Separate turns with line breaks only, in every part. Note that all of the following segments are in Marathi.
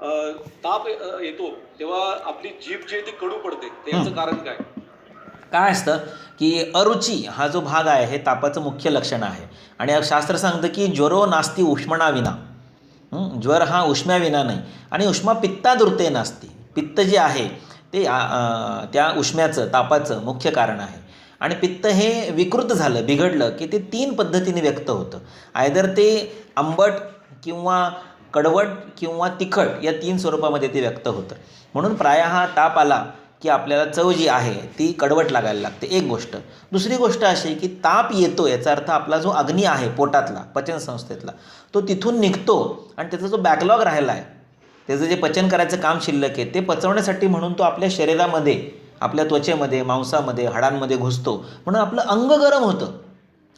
ताप येतो तेव्हा आपली जीभ जी आहे ती कडू पडते. त्याचं कारण काय?
काय असतं की अरुची हा जो भाग आहे हे तापाचं मुख्य लक्षण आहे. आणि शास्त्र सांगतं की ज्वरो नास्ती उष्मणाविना ज्वर हा उष्म्याविना नाही. आणि उष्मा पित्ता दुर्ते नास्ती. पित्त जे आहे ते त्या उष्म्याचं तापाचं मुख्य कारण आहे. आणि पित्त हे विकृत झालं बिघडलं की ते तीन पद्धतीने व्यक्त होतं. आयदर ते आंबट किंवा कडवट किंवा तिखट या तीन स्वरूपामध्ये ते व्यक्त होतं. म्हणून प्राय हा ताप आला की आपल्याला चव जी आहे ती कडवट लागायला लागते. एक गोष्ट. दुसरी गोष्ट अशी की ताप येतो याचा अर्थ आपला जो अग्नी आहे पोटातला पचनसंस्थेतला तो तिथून निघतो आणि त्याचा जो बॅकलॉग राहिला आहे त्याचं जे पचन करायचं काम शिल्लक आहे ते पचवण्यासाठी म्हणून तो आपल्या शरीरामध्ये आपल्या त्वचेमध्ये मांसामध्ये हाडांमध्ये घुसतो. म्हणून आपलं अंग गरम होतं.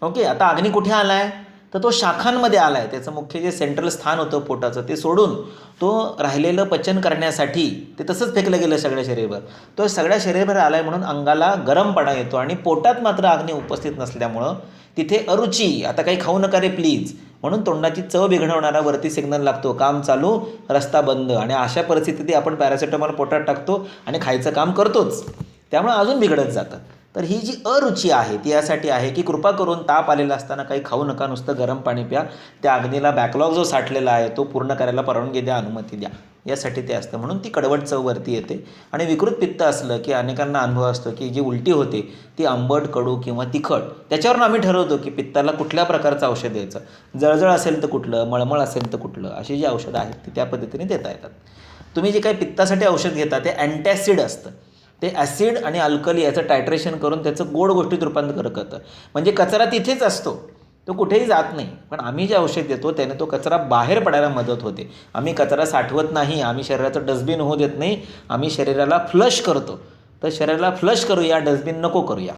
ओके? आता अग्नी कुठे आला आहे तर तो शाखांमध्ये आला आहे त्याचं मुख्य जे सेंट्रल स्थान होतं पोटाचं ते सोडून तो राहिलेलं पचन करण्यासाठी ते तसंच फेकलं गेलं सगळ्या शरीरभर. तो सगळ्या शरीरभर आला आहे म्हणून अंगाला गरमपणा येतो आणि पोटात मात्र अग्नी उपस्थित नसल्यामुळं तिथे अरुची आता काही खाऊ नका रे प्लीज म्हणून तोंडाची चव बिघडवणारा वरती सिग्नल लागतो. काम चालू रस्ता बंद आणि अशा परिस्थितीत आपण पॅरासिटामॉल पोटात टाकतो आणि खायचं काम करतोच. त्यामुळे अजून बिघडत जातं. तर ही जी अरुची आहे ती यासाठी आहे की कृपा करून ताप आलेला असताना काही खाऊ नका नुसतं गरम पाणी प्या. त्या अग्नीला बॅकलॉग जो साठलेला आहे तो पूर्ण करायला परवानगी द्या अनुमती द्या. यासाठी ते असतं. म्हणून ती कडवट चव वरती येते. आणि विकृत पित्त असलं की अनेकांना अनुभव असतो की जी उलटी होते ती आंबट कडू किंवा तिखट त्याच्यावरून आम्ही ठरवतो की पित्ताला कुठल्या प्रकारचं औषध द्यायचं. जळजळ असेल तर कुठलं मळमळ असेल तर कुठलं अशी जी औषधं आहेत ती त्या पद्धतीने देता येतात. तुम्ही जे काही पित्तासाठी औषध घेता ते अँटॅसिड असतं. ते ॲसिड आणि अल्कली याचं टायट्रेशन करून त्याचं गोड गोष्टीत रूपांतर करतं. म्हणजे कचरा तिथेच असतो. तो कुठेही जात नाही. पण आम्ही जे औषध देतो त्याने तो कचरा बाहेर पडायला मदत होते. आम्ही कचरा साठवत नाही. आम्ही शरीराचं डस्टबिन होऊ देत नाही. आम्ही शरीराला फ्लश करतो. तर शरीराला फ्लश करूया डस्टबिन नको करूया.